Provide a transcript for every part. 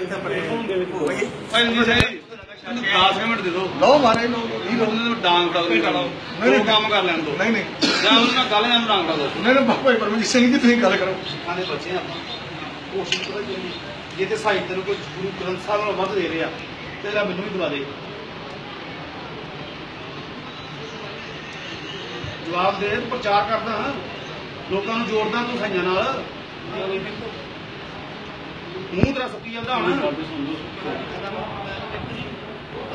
10 minute ਦੇ ਦਿਓ ਲਓ ਮਾਰੇ ਲਓ ਨਹੀਂ ਲਓ? ਉਹਨਾਂ ਨੂੰ ਡਾਂਗ ਕਰ ਦੋ ਨਹੀਂ, ਕੰਮ ਕਰ ਲੈਣ ਦੋ ਨਹੀਂ ਨਹੀਂ। ਜਾਂ ਉਹਨਾਂ ਨਾਲ ਗੱਲ ਨਾਲ ਡਾਂਗ ਕਰ ਦੋ ਨਹੀਂ ਨਹੀਂ ਬਾਬਾ ਪਰਮਜੀਤ ਸਿੰਘ ਜੀ ਤੁਸੀਂ ਗੱਲ ਕਰੋ। ਸਿੱਖਾਂ ਬੱਚੇ ਆਪਾਂ ਕੋਸ਼ਿਸ਼ ਕਰੋ ਜੀ ਜੇ ਤੇ ਸਾਹਿਤ ਨੂੰ ਕੋਈ ਗੁਰੂ ਗ੍ਰੰਥ ਸਾਹਿਬ ਨਾਲ ਵੱਧ ਦੇ ਰਿਹਾ ਤੇ ਲੈ ਮੈਨੂੰ ਵੀ ਦਵਾ ਦੇ ਜਵਾਬ ਦੇ ਪ੍ਰਚਾਰ ਕਰਦਾ ਹਾਂ। ਲੋਕਾਂ ਨੂੰ ਜੋੜਦਾ ਤੂੰ ਸਾਈਆਂ ਨਾਲ। ਮੂੰਹ ਤੇਰਾ ਸੁੱਕੀ ਜਾਂਦਾ ਹੁਣ।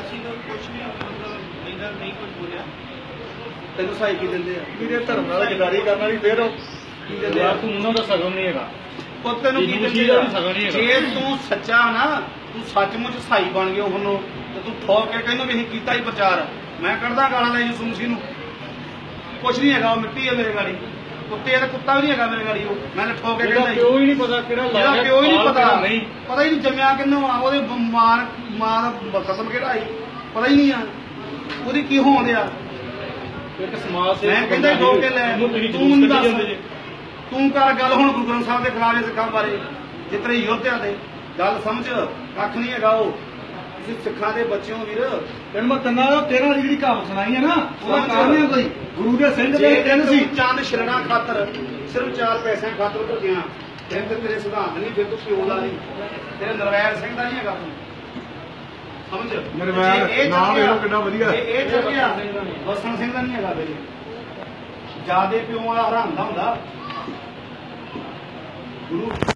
ਅਸੀਂ ਤਾਂ ਕੁਝ ਵੀ ਮਤਲਬ ਇਹਦਾ ਨਹੀਂ ਕੁਝ ਬੋਲਿਆ। ਤੈਨੂੰ ਕੀ ਦਿੰਦੇ ਆ? ਵੀਰੇ ਧਰਮ ਨਾਲ ਗਦਾਰੀ ਕਰਨ ਵਾਲੀ ਫੇਰ ਉਹ ਕੀ ਦਿੰਦੇ ਆ? ਤੂੰ ਉਹਨਾਂ ਦਾ ਸਗਨ ਨਹੀਂ ਹੈਗਾ। ਉਹ ਤੈਨੂੰ ਕੀ ਦਿੰਦੇ ਆ? ਵੀ ਸਗਨ ਨਹੀਂ ਹੈਗਾ। ਜੇ ਤੂੰ ਸੱਚਾ ਨਾ ਤੂੰ ਸੱਚਮੁੱਚ ਸਾਈ ਬਣ ਗਿਆ ਉਹਨੂੰ ਤੇ ਤੂੰ ਠੋਕ ਕੇ ਕਹਿੰਦਾ ਵੀ ਅਸੀਂ ਕੀਤਾ ਹੀ ਪ੍ਰਚਾਰ। ਮੈਂ ਕੱਢਦਾ ਗਾਲਾਂ ਲੈ ਯਿਸੂ ਮਸੀਹ ਨੂੰ। ਕੁਛ ਨਹੀਂ ਹੈਗਾ ਉਹ ਮਿੱਟੀ ਹੈ ਮੇਰੇ ਗਾੜੀ। ਕੁੱਤੇ ਦਾ ਕੁੱਤਾ ਵੀ ਨਹੀਂ ਹੈਗਾ ਮੇਰੇ ਗਾੜੀ ਉਹ। ਮੈਂ ਠੋਕ ਕੇ ਇਹਦਾ ਕਹਿੰਦਾ ਪਿਓ ਹੀ ਨਹੀਂ ਪਤਾ ਕਿਹੜਾ ਇਹਦਾ ਲਾਇਆ ਪਿਓ ਹੀ ਨਹੀਂ ਪਤਾ। ਨਹੀਂ। ਪਤਾ ਹੀ ਨਹੀਂ ਜੰਮਿਆ ਕਿੰਨੋਂ ਆ ਉਹਦੇ ਬ- ਮਾਂ ਮਾਂ ਦਾ ਖਤਮ ਕਿਹੜਾ ਆਈ ਪਤਾ ਹੀ ਨਹੀਂ ਆ। ਉਹਦੀ ਕੀ ਹੋਣ ਡਿਆ? ਇੱਕ ਸਮਾਜ ਸੇਵਕ ਮੈਂ ਕਹਿੰਦਾ ਠੋਕ ਕੇ ਲੈ। ਤੂੰ ਮੈਨੂੰ ਦੱਸ। ਤੂੰ ਕਰ ਗੱਲ ਹੁਣ ਗੁਰੂ ਗ੍ਰੰਥ ਸਾਹਿਬ ਦੇ ਖਿਲਾਫ ਇਸ ਕੰਮ ਬਾਰੇ ਜਿਤਨੇ ਯੋਧਿਆਂ ਦੇ ਗੱਲ ਸਮਝ ਕੱਖ ਨਹੀਂ ਹੈਗਾ ਉਹ। ਤੁਸੀਂ ਸਿੱਖਾਂ ਦੇ ਬੱਚਿਓ ਵੀਰ ਤੈਨੂੰ ਮੈਂ ਤੰਨਾ ਤੇਰਾ ਵਾਲੀ ਜਿਹੜੀ ਕਹਾਵਤ ਸੁਣਾਈ ਹੈ ਨਾ ਉਹਦਾ ਸਮਝ। ਕਾਰਨ ਹੈ ਕੋਈ। ਗੁਰੂ ਦੇ ਸਿੰਘ ਦੇ ਜੇ ਤਿੰਨ ਸੀ। ਚੰਦ ਛਿਲਣਾ ਖਾਤਰ ਸਿਰਫ ਚਾਰ ਪੈਸਿਆਂ ਖਾਤਰ ਉੱਧਰ ਗਿਆ ਫਿਰ ਤੇ ਤੇਰੇ ਸਿਧਾਂਤ ਨਹੀਂ ਫਿਰ ਤੂੰ ਪਿਓ ਦਾ ਨਹੀਂ ਤੇਰੇ ਨਰਵੈਲ ਸਿੰਘ ਦਾ ਨਹੀਂ ਹੈਗਾ ਤੂੰ। ਸਮਝ? ਨਿਰਵੈਰ, ਜੇ ਇਹ ਨਾਮ ਕਿੰਨਾ ਵਧੀਆ। ਜੇ ਇਹ ਚੱਲ ਗਿਆ ਵਸਣ ਸਿੰਘ ਦਾ ਨਹੀਂ ਹੈਗਾ ਬਈ ਜਿਆਦੇ ਪਿਓ ਵਾਲਾ ਹਰਾਮ ਦਾ ਹੁੰਦਾ। ਗੁਰੂ